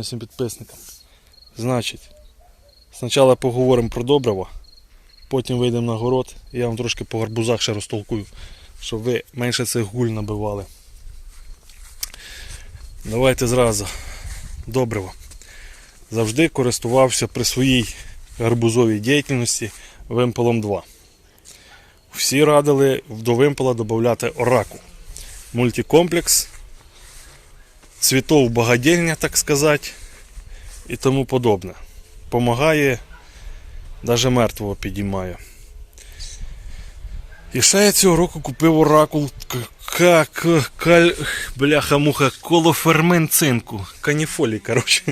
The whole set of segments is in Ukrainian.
всім підписникам. Значить, спочатку поговоримо про добриво, потім вийдемо на город і я вам трошки по гарбузах ще розтолкую, щоб ви менше цих гуль набивали. Давайте зразу. Добриво. Завжди користувався при своїй гарбузовій діяльності вимпелом 2. Всі радили до вимпела додати ораку. Мультикомплекс, цвітов багадільня, так сказати, і тому подобне. Помагає, навіть мертвого підіймає. І ще я цього року купив оракул каль... бляха-муха колофермен цинку. Каніфолі, коротше.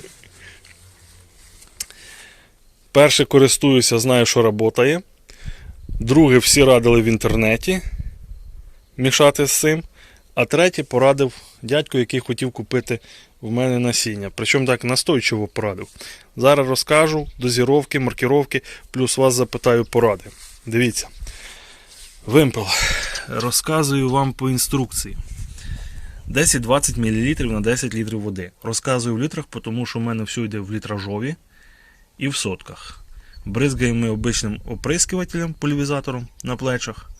Перше користуюся, знаю, що працює. Друге, всі радили в інтернеті мішати з цим. А третє порадив дядько, який хотів купити в мене насіння. Причому так настойчиво порадив. Зараз розкажу дозіровки, маркіровки, плюс вас запитаю поради. Дивіться. Вимпел. Розказую вам по інструкції. 10-20 мл на 10 літрів води. Розказую в літрах, тому що в мене все йде в літражові і в сотках. Бризгаємо ми обичним оприскувателем, пульвізатором на плечах.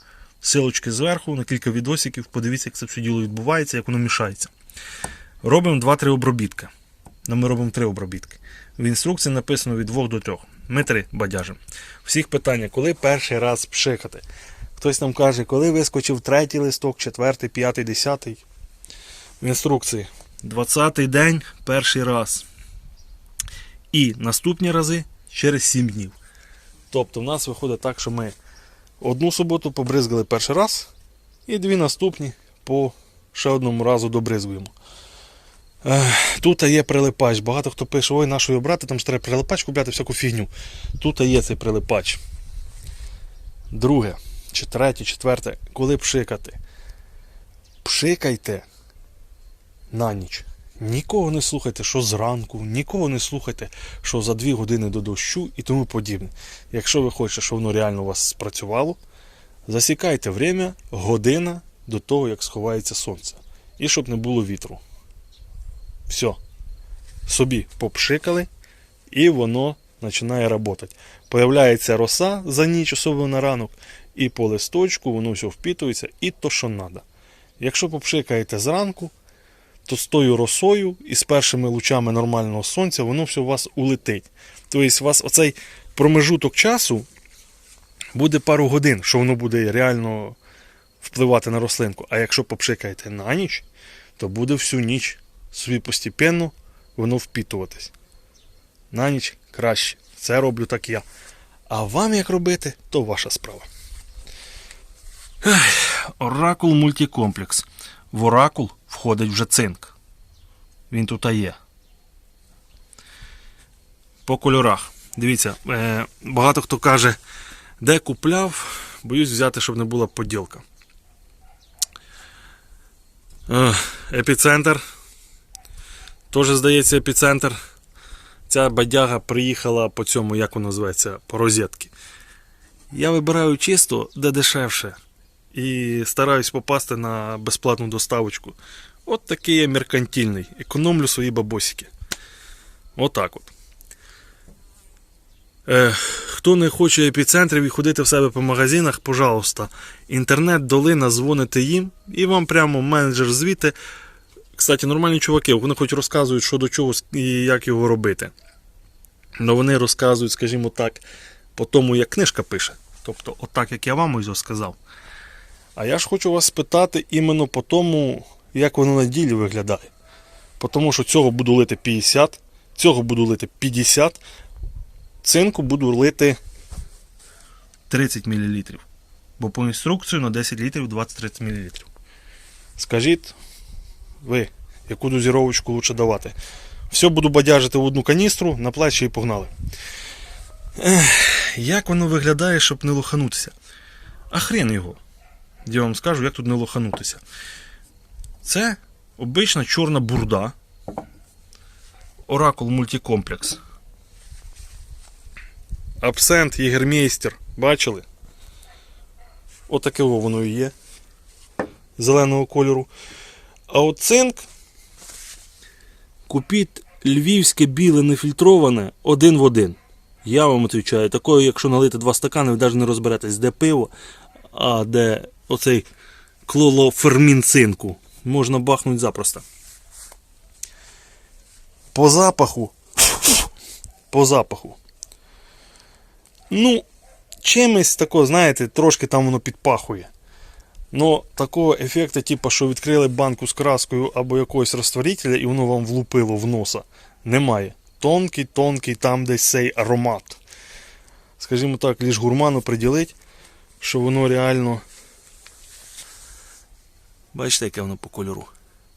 Силочки зверху на кілька відосиків. Подивіться, як це все діло відбувається, як воно мішається. Робимо 2-3 обробітки. Ну, ми робимо 3 обробітки. В інструкції написано від 2 до 3. Ми 3 бадяжимо. Всіх питання, коли перший раз пшикати. Хтось нам каже, коли вискочив третій листок, четвертий, п'ятий, десятий. В інструкції. 20-й день перший раз. І наступні рази через 7 днів. Тобто в нас виходить так, що ми одну суботу побризгали перший раз, і дві наступні по ще одному разу добризгуємо. Тут є прилипач. Багато хто пише, ой, нашу його брати, там ж треба прилипач купляти всяку фігню. Тут є цей прилипач. Друге, чи третє, четверте, коли пшикати. Пшикайте на ніч. Нікого не слухайте, що зранку, нікого не слухайте, що за дві години до дощу і тому подібне. Якщо ви хочете, щоб воно реально у вас спрацювало, засікайте время, година до того, як сховається сонце. І щоб не було вітру. Все. Собі попшикали, і воно починає працювати. Появляється роса за ніч, особливо на ранок, і по листочку воно все впитується, і то, що треба. Якщо попшикаєте зранку, то з тою росою і з першими лучами нормального сонця воно все у вас улетить. Тобто, у вас оцей промежуток часу буде пару годин, що воно буде реально впливати на рослинку. А якщо попшикаєте на ніч, то буде всю ніч собі постепенно воно впітуватись. На ніч краще. Це роблю так я. А вам як робити, то ваша справа. Оракул мультикомплекс. В оракул входить вже цинк. Він тут є. По кольорах. Дивіться, е, багато хто каже, де купляв, боюсь взяти, щоб не була поділка. Е, епіцентр. Теж здається епіцентр. Ця бадяга приїхала по цьому, як воно називається, по розетки. Я вибираю чисто, де дешевше. І стараюсь попасти на безплатну доставочку. От такий я меркантильний. Економлю свої бабосики. Отак от. Е, хто не хоче епіцентрів і ходити в себе по магазинах, пожалуйста, інтернет-долина, дзвоните їм, і вам прямо менеджер звідти. Кстати, нормальні чуваки, вони хоч розказують, що до чого і як його робити. Але вони розказують, скажімо так, по тому, як книжка пише. Тобто, отак, як я вам ось сказав. А я ж хочу вас спитати іменно по тому, як воно на ділі виглядає. Тому що цього буду лити 50, цього буду лити 50, цинку буду лити 30 мл. Бо по інструкцію на 10 літрів 20-30 мл. Скажіть, ви, яку дозіровочку лучше давати? Все буду бадяжити в одну каністру, на плечі і погнали. Ех, як воно виглядає, щоб не лоханутися? А хрен його. Я вам скажу, як тут не лоханутися. Це обична чорна бурда. Оракул мультикомплекс. Абсент Єгермейстер. Бачили? Отаке воно і є. Зеленого кольору. А от цинк купіть львівське біле нефільтроване один в один. Я вам відповідаю, такою, якщо налити два стакани, ви навіть не розберетесь, де пиво, а де оцей клолофермін цинку. Можна бахнути запросто. По запаху. По запаху. Ну, чимось тако, знаєте, трошки там воно підпахує. Но такого ефекту, типу, що відкрили банку з краскою або якогось розтворителя і воно вам влупило в носа, немає. Тонкий, тонкий там десь цей аромат. Скажімо так, лише гурману приділить, що воно реально. Бачите, яке воно по кольору?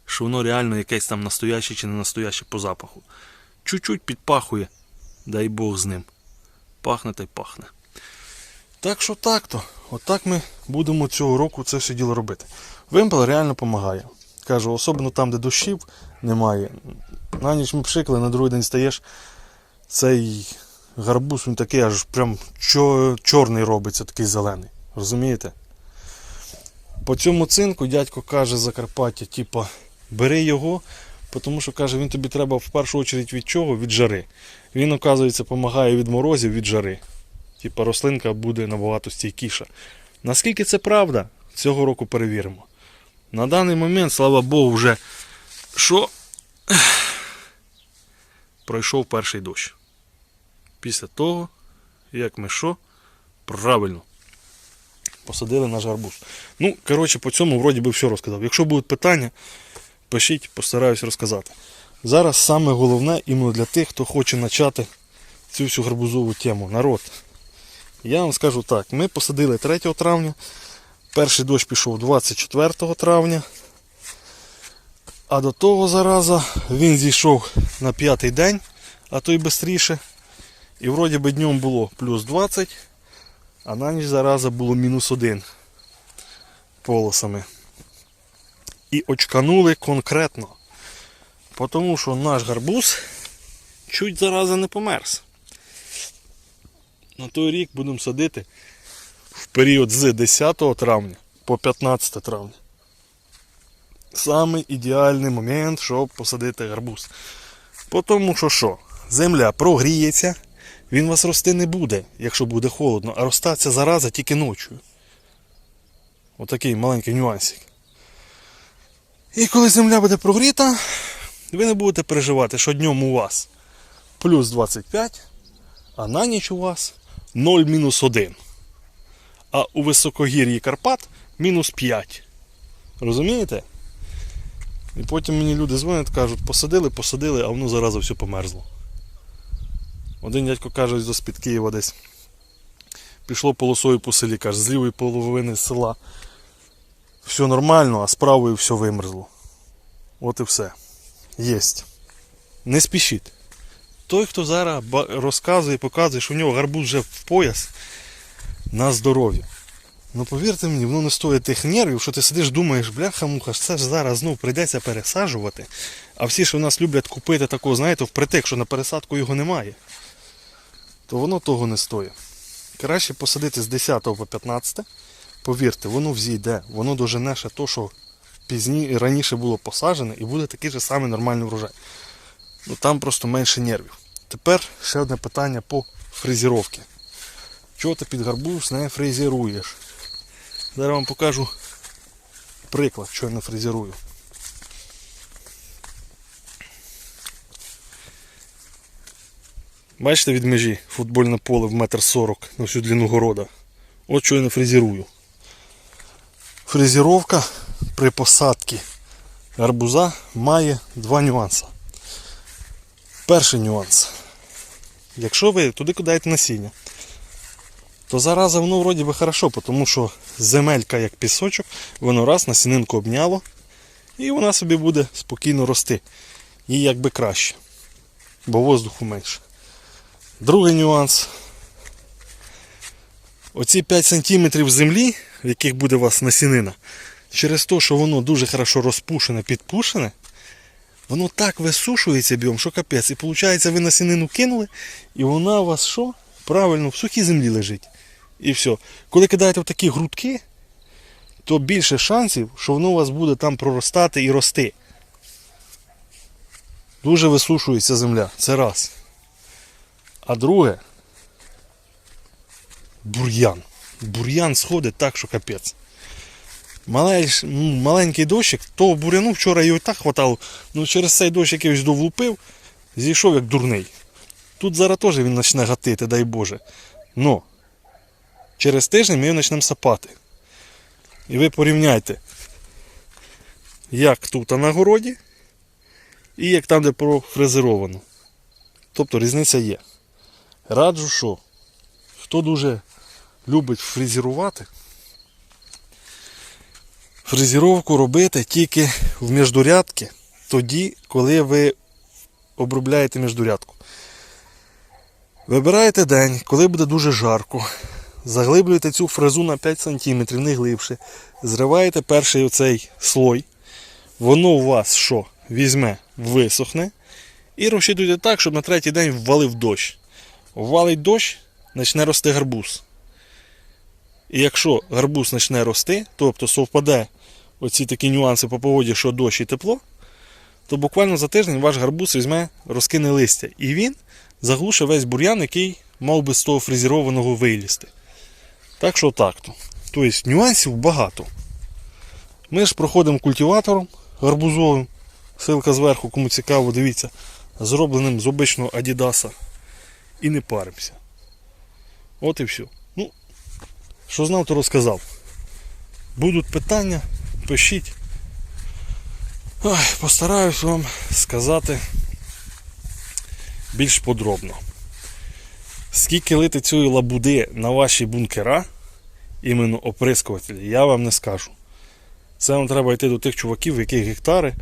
Що воно реально якесь там настояще чи не настояще по запаху. Чуть-чуть підпахує, дай Бог з ним. Пахне та й пахне. Так що так-то. Отак ми будемо цього року це все діло робити. Вимпел реально допомагає. Кажу, особливо там, де дощів немає. На ніч ми пшикали, на другий день стаєш. Цей гарбуз він такий аж прям чорний робиться, такий зелений. Розумієте? По цьому цинку дядько каже Закарпаття, типа, бери його, тому що каже, він тобі треба в першу чергу від чого? Від жари. Він, оказується, допомагає від морозів, від жари. Типа рослинка буде набагато стійкіша. Наскільки це правда, цього року перевіримо. На даний момент, слава Богу, вже що пройшов перший дощ. Після того, як ми що? Правильно. Посадили наш гарбуз. Ну, коротше, по цьому вроді би все розказав. Якщо будуть питання, пишіть, постараюсь розказати. Зараз саме головне іменно для тих, хто хоче почати цю всю гарбузову тему. Народ. Я вам скажу так, ми посадили 3 травня, перший дощ пішов 24 травня, а до того зараза він зійшов на п'ятий день, а то й швидше. І вроді би днем було плюс 20, а на ніч зараза було мінус 1 полосами. І очканули конкретно. Тому що наш гарбуз чуть зараза не померз. На той рік будемо садити в період з 10 травня по 15 травня. Саме ідеальний момент, щоб посадити гарбуз. Тому що що? Земля прогріється, він вас рости не буде, якщо буде холодно, а ростаться зараза тільки ночі. Отакий маленький нюансик. І коли земля буде прогріта, ви не будете переживати, що днем у вас плюс 25, а на ніч у вас 0 мінус 1. А у високогір'ї Карпат мінус 5. Розумієте? І потім мені люди дзвонять, кажуть, посадили, посадили, а воно зараза все померзло. Один дядько каже, з під Києва десь. Пішло полосою по селі, каже, з лівої половини села. Все нормально, а з правої все вимерзло. От і все. Єсть. Не спішіть. Той, хто зараз розказує, показує, що в нього гарбуз вже в пояс на здоров'я. Ну повірте мені, воно не стоїть тих нервів, що ти сидиш, думаєш, бляха-муха, це ж зараз знов прийдеться пересаджувати. А всі, що в нас люблять купити такого, знаєте, впритик, що на пересадку його немає, то воно того не стоїть. Краще посадити з 10 по 15, повірте, воно взійде, воно дожене ще то, що пізні, раніше було посаджене, і буде такий же самий нормальний врожай. Ну там просто менше нервів. Тепер ще одне питання по фрезеровці. Чого ти під гарбуз не фрезеруєш? Зараз вам покажу приклад, що я не фрезерую. Бачите від межі футбольне поле в метр сорок на всю длину города. От що я не фрезерую. Фрезеровка при посадці гарбуза має два нюанси. Перший нюанс. Якщо ви туди кидаєте насіння, то зараза воно вроді би хорошо, тому що земелька як пісочок, воно раз насінинку обняло, і вона собі буде спокійно рости. Їй якби краще. Бо воздуху менше. Другий нюанс. Оці 5 см землі, в яких буде у вас насінина, через те, що воно дуже хорошо розпушене, підпушене, воно так висушується біом, що капець. І виходить, ви насінину кинули, і вона у вас що? Правильно, в сухій землі лежить. І все. Коли кидаєте в такі грудки, то більше шансів, що воно у вас буде там проростати і рости. Дуже висушується земля. Це раз. А друге. Бур'ян. Бур'ян сходить так, що капець. Малеш, ну, маленький дощик, того буряну вчора його і так хватало. Ну через цей дощ якийсь довлупив, зійшов як дурний. Тут зараз теж він почне гатити, дай Боже. Но через тиждень ми його почнемо сапати. І ви порівняйте, як тут на городі і як там, де профрезеровано. Тобто різниця є. Раджу, що хто дуже любить фрезерувати, фрезеровку робити тільки в міждурядки, тоді, коли ви обробляєте міждурядку. Вибираєте день, коли буде дуже жарко. Заглиблюєте цю фрезу на 5 см, не глибше. Зриваєте перший оцей слой. Воно у вас що? Візьме, висохне. І розчитуєте так, щоб на третій день ввалив дощ. Ввалить дощ, почне рости гарбуз. І якщо гарбуз почне рости, тобто совпаде оці такі нюанси по погоді, що дощ і тепло, то буквально за тиждень ваш гарбуз візьме, розкине листя. І він заглушить весь бур'ян, який мав би з того фрезерованого вилізти. Так що так то. Тобто нюансів багато. Ми ж проходимо культиватором гарбузовим. Силка зверху, кому цікаво, дивіться, зробленим з обичного Адідаса. І не паримося. От і все. Ну, що знав, то розказав. Будуть питання, пишіть. Ой, постараюсь вам сказати більш подробно. Скільки лити цієї лабуди на ваші бункера, іменно оприскувателі, я вам не скажу. Це вам треба йти до тих чуваків, в яких гектари.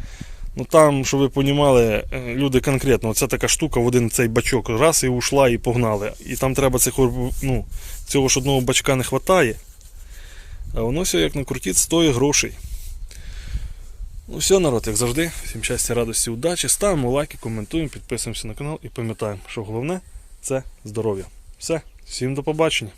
Ну там, щоб ви розуміли, люди конкретно, оця така штука в один цей бачок, раз і ушла, і погнали. І там треба цих, ну, цього ж одного бачка не вистачає. А воно все як накрутить, стоїть грошей. Ну все, народ, як завжди. Всім щастя, радості, удачі. Ставимо лайки, коментуємо, підписуємося на канал і пам'ятаємо, що головне це здоров'я. Все, всім до побачення.